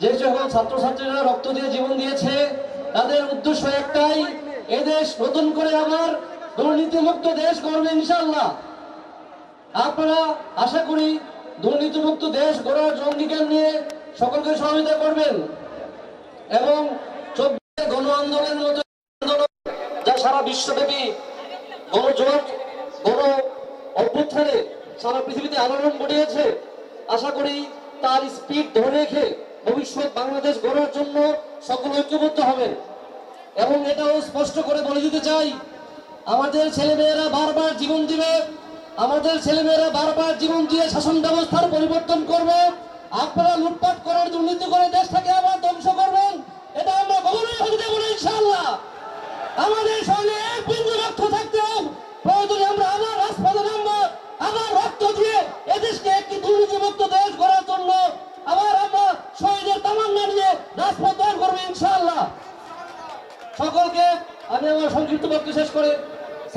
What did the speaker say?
যে সকল ছাত্রছাত্রীরা রক্ত দিয়ে জীবন দিয়েছে, তাদের উদ্দেশ্য একটাই এদেশ নতুন করে আবার দুর্নীতিমুক্ত দেশ করবে ইনশাল্লাহ আপনারা আশা করি দুর্নীতিমুক্ত দেশ গড়ার অঙ্গীকার নিয়ে সকলকে সহযোগিতা করবেন এবং চব্বিশে গণ আন্দোলনের মতো আন্দোলন যা সারা বিশ্বব্যাপী গণজোয়ার গণ অভ্যুত্থানে সারা পৃথিবীতে আলোড়ন ঘটিয়েছে আশা করি তার স্পিড ধরে রেখে ভবিষ্যৎ বাংলাদেশ গড়ার জন্য সকল ঐক্যবদ্ধ হবেন এবং এটাও স্পষ্ট করে বলে দিতে চাই, আমাদের ছেলেমেয়েরা বারবার জীবন দিবে, আমাদের ছেলেমেয়েরা বারবার জীবন দিয়ে শাসন ব্যবস্থার পরিবর্তন করবে, আপনারা লুটপাট করার দুর্নীতি করে দেশটাকে আবার ধ্বংস করবেন, এটা আমরা কখনোই হতে দেবো না, ইনশাআল্লাহ। আমাদের সঙ্গে এক বিন্দু রক্ত থাকতেও প্রয়োজনে আমরা আবার রাজপথে নামবো, আবার রক্ত দিয়ে এদেশকে একটি দুর্নীতিমুক্ত দেশ গড়ার জন্য আবার আমরা শহীদের তামান্না নিয়ে রাজপথ দল করব ইনশাআল্লাহ সকলকে আমি আমার সংক্ষিপ্ত বক্তব্য শেষ করে